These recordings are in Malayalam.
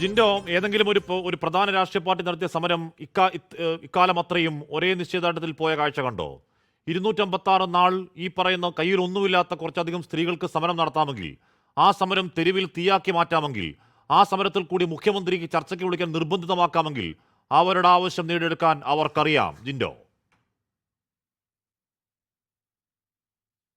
ജിൻഡോ ഏതെങ്കിലും ഒരു ഒരു പ്രധാന രാഷ്ട്രീയ പാർട്ടി നടത്തിയ സമരം ഇക്കാ ഇക്കാലം അത്രയും ഒരേ നിശ്ചയദാർഢ്യത്തിൽ പോയ കാഴ്ച കണ്ടോ ഇരുന്നൂറ്റമ്പത്തി ആറ് നാൾ ഈ പറയുന്ന കയ്യിൽ ഒന്നുമില്ലാത്ത കുറച്ചധികം സ്ത്രീകൾക്ക് സമരം നടത്താമെങ്കിൽ ആ സമരം തെരുവിൽ തീയാക്കി മാറ്റാമെങ്കിൽ ആ സമരത്തിൽ കൂടി മുഖ്യമന്ത്രിക്ക് ചർച്ചയ്ക്ക് വിളിക്കാൻ നിർബന്ധിതമാക്കാമെങ്കിൽ അവരുടെ ആവശ്യം നേടിയെടുക്കാൻ അവർക്കറിയാം. ജിൻഡോ.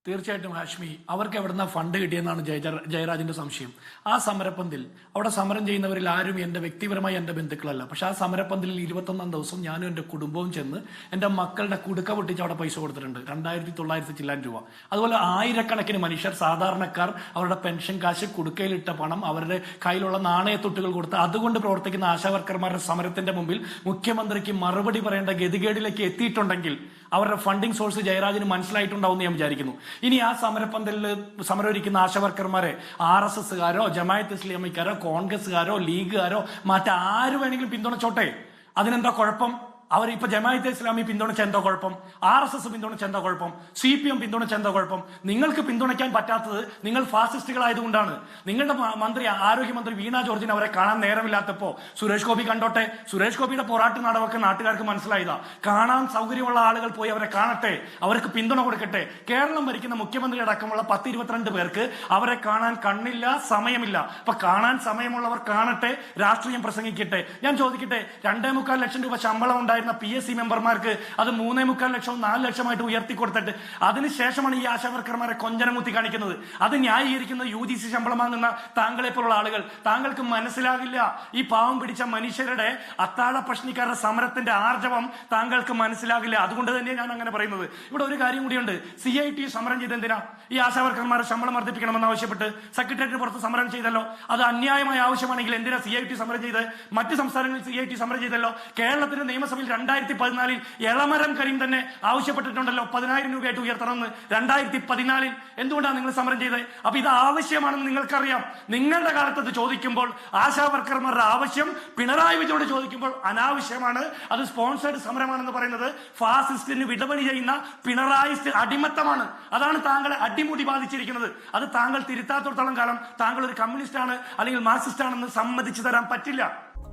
തീർച്ചയായിട്ടും ഹാഷ്മി അവർക്ക് എവിടുന്ന ഫണ്ട് കിട്ടിയെന്നാണ് ജയ ജയരാജിന്റെ സംശയം. ആ സമരപ്പന്തിൽ അവിടെ സമരം ചെയ്യുന്നവരിൽ ആരും എന്റെ വ്യക്തിപരമായി എന്റെ ബന്ധുക്കളല്ല. പക്ഷെ ആ സമരപ്പന്തലിൽ ഇരുപത്തൊന്നാം ദിവസം ഞാനും എന്റെ കുടുംബവും ചെന്ന് എന്റെ മക്കളുടെ കുടുക്ക പൊട്ടിച്ച് അവിടെ പൈസ കൊടുത്തിട്ടുണ്ട്. രണ്ടായിരത്തി തൊള്ളായിരത്തി ചില്ലാൻ രൂപ. അതുപോലെ ആയിരക്കണക്കിന് മനുഷ്യർ സാധാരണക്കാർ അവരുടെ പെൻഷൻ കാശ് കുടുക്കയിലിട്ട പണം അവരുടെ കയ്യിലുള്ള നാണയത്തൊട്ടുകൾ കൊടുത്ത് അതുകൊണ്ട് പ്രവർത്തിക്കുന്ന ആശാവർക്കർമാരുടെ സമരത്തിന്റെ മുമ്പിൽ മുഖ്യമന്ത്രിക്ക് മറുപടി പറയേണ്ട ഗതികേടിലേക്ക് എത്തിയിട്ടുണ്ടെങ്കിൽ അവരുടെ ഫണ്ടിങ് സോഴ്സ് ജയരാജന് മനസ്സിലായിട്ടുണ്ടാവും ഞാൻ വിചാരിക്കുന്നു. ഇനി ആ സമരപ്പന്തലിൽ സമരമൊരുക്കുന്ന ആശവർക്കർമാരെ ആർ എസ് എസ്സുകാരോ ജമായത്ത് ഇസ്ലാമിക്കാരോ കോൺഗ്രസ്സുകാരോ ലീഗുകാരോ മറ്റാര് വേണമെങ്കിലും പിന്തുണച്ചോട്ടെ? അതിനെന്താ കുഴപ്പം? അവർ ഇപ്പൊ ജമായത്തെ ഇസ്ലാമി പിന്തുണച്ച എന്തോ കുഴപ്പം? ആർ എസ് എസ് പിന്തുണച്ച എന്തോ കുഴപ്പം? സി പി എം പിന്തുണച്ച എന്തോ കുഴപ്പം? നിങ്ങൾക്ക് പിന്തുണയ്ക്കാൻ പറ്റാത്തത് നിങ്ങൾ ഫാസിസ്റ്റുകളായതുകൊണ്ടാണ്. നിങ്ങളുടെ മന്ത്രി ആരോഗ്യമന്ത്രി വീണ ജോർജിന് അവരെ കാണാൻ നേരമില്ലാത്തപ്പോ സുരേഷ് ഗോപി കണ്ടോട്ടെ? സുരേഷ് ഗോപിയുടെ പോരാട്ട നാടകമൊക്കെ നാട്ടുകാർക്ക് മനസ്സിലായതാ. കാണാൻ സൗകര്യമുള്ള ആളുകൾ പോയി അവരെ കാണട്ടെ. അവർക്ക് പിന്തുണ കൊടുക്കട്ടെ. കേരളം ഭരിക്കുന്ന മുഖ്യമന്ത്രി അടക്കമുള്ള പത്ത് ഇരുപത്തിരണ്ട് പേർക്ക് അവരെ കാണാൻ കണ്ണില്ല സമയമില്ല. അപ്പൊ കാണാൻ സമയമുള്ളവർ കാണട്ടെ രാഷ്ട്രീയം പ്രസംഗിക്കട്ടെ. ഞാൻ ചോദിക്കട്ടെ രണ്ടേ മുക്കാൽ ലക്ഷം രൂപ ശമ്പളം ഉണ്ടായിരുന്ന പി എസ് സി മെമ്പർമാർക്ക് അത് മൂന്നേ മുക്കാൽ ലക്ഷവും നാല് ലക്ഷമായിട്ട് ഉയർത്തി കൊടുത്തിട്ട് അതിനുശേഷമാണ് ഈ ആശാവർക്കർമാരെ കൊഞ്ചനമുത്തി കാണിക്കുന്നത്. അത് ന്യായീകരിക്കുന്നത് യു ജി സി ശമ്പളം വാങ്ങുന്ന താങ്കളെ പോലുള്ള ആളുകൾ. താങ്കൾക്ക് മനസ്സിലാകില്ല. ഈ പാവം പിടിച്ച മനുഷ്യരുടെ അത്താഴ പ്രശ്നിക്കാരുടെ സമരത്തിന്റെ ആർജവം താങ്കൾക്ക് മനസ്സിലാകില്ല. അതുകൊണ്ട് തന്നെ ഞാൻ അങ്ങനെ പറയുന്നത്. ഇവിടെ ഒരു കാര്യം കൂടിയുണ്ട്. സി ഐ ടി സമരം ചെയ്ത് എന്തിനാ ഈ ആശാവർക്കർമാരെ ശമ്പളം വർദ്ധിപ്പിക്കണമെന്ന് ആവശ്യപ്പെട്ട് സെക്രട്ടേറിയറ്റ് പുറത്ത് സമരം ചെയ്തല്ലോ. അത് അന്യായമായ ആവശ്യമാണെങ്കിൽ എന്തിനാ സി ഐ ടി സമരം ചെയ്ത് മറ്റ് സംസ്ഥാനങ്ങളിൽ സി ഐ ടി സമരം ചെയ്തല്ലോ. കേരളത്തിന്റെ നിയമസഭയിൽ രണ്ടായിരത്തി പതിനാലിൽ എളമരം കരീം തന്നെ ആവശ്യപ്പെട്ടിട്ടുണ്ടല്ലോ. പതിനായിരം രൂപയായിട്ട് ഉയർത്തണമെന്ന്. രണ്ടായിരത്തി പതിനാലിൽ എന്തുകൊണ്ടാണ് നിങ്ങൾ സമരം ചെയ്തത്? അപ്പൊ ഇത് ആവശ്യമാണെന്ന് നിങ്ങൾക്കറിയാം. നിങ്ങളുടെ കാലത്ത് അത് ചോദിക്കുമ്പോൾ ആശാ വർക്കർമാരുടെ ആവശ്യം പിണറായി വിജയോട് ചോദിക്കുമ്പോൾ അനാവശ്യമാണ്. അത് സ്പോൺസേഡ് സമരമാണെന്ന് പറയുന്നത് ഫാസിസ്റ്റിന് വിടപണി ചെയ്യുന്ന പിണറായിസ്റ്റ് അടിമത്തമാണ്. അതാണ് താങ്കളെ അടിമുടി ബാധിച്ചിരിക്കുന്നത്. അത് താങ്കൾ തിരുത്താത്തോടത്തോളം കാലം താങ്കൾ ഒരു കമ്മ്യൂണിസ്റ്റ് ആണ് അല്ലെങ്കിൽ മാർക്സിസ്റ്റ് ആണെന്ന് സമ്മതിച്ചു തരാൻ പറ്റില്ല.